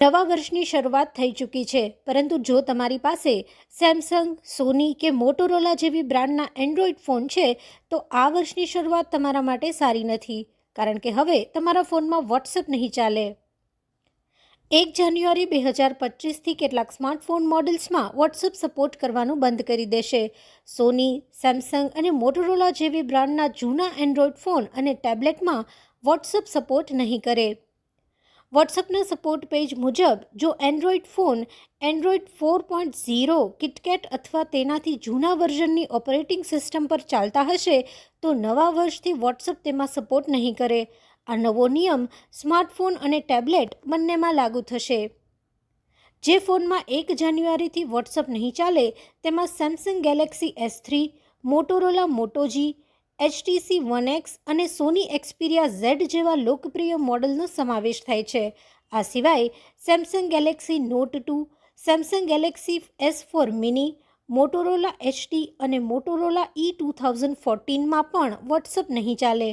નવા વર્ષની શરૂઆત થઈ ચૂકી છે. પરંતુ જો તમારી પાસે સેમસંગ સોની કે મોટોરોલા જેવી બ્રાન્ડના એન્ડ્રોઈડ ફોન છે, તો આ વર્ષની શરૂઆત તમારા માટે સારી નથી. કારણ કે હવે તમારા ફોનમાં વોટ્સઅપ નહીં ચાલે. એક જાન્યુઆરી બે હજાર પચીસથી કેટલાક સ્માર્ટફોન મોડલ્સમાં વોટ્સઅપ સપોર્ટ કરવાનું બંધ કરી દેશે. સોની સેમસંગ અને મોટોરોલા જેવી બ્રાન્ડના જૂના એન્ડ્રોઈડ ફોન અને ટેબ્લેટમાં વોટ્સઅપ સપોર્ટ નહીં કરે. વોટ્સઅપના સપોર્ટ પેજ મુજબ, જો Android phone Android four point zero KitKat અથવા તેનાથી જૂના વર્ઝનની ઓપરેટિંગ સિસ્ટમ પર ચાલતા હશે, તો નવા વર્ષથી વોટ્સઅપ તેમાં સપોર્ટ નહીં કરે. આ નવો નિયમ સ્માર્ટફોન અને ટેબ્લેટ બંનેમાં લાગુ થશે. જે ફોનમાં એક જાન્યુઆરીથી વોટ્સઅપ નહીં ચાલે, તેમાં Samsung Galaxy S three Motorola Moto G HTC one X અને સોની એક્સપિરિયા ઝેડ જેવા લોકપ્રિય મોડલનો સમાવેશ થાય છે. આ સિવાય Samsung Galaxy Note two, Samsung Galaxy S four mini, Motorola HT અને મોટોરોલા ઈ ટુ થાઉઝન્ડ ફોર્ટીનમાં પણ વોટ્સઅપ નહીં ચાલે.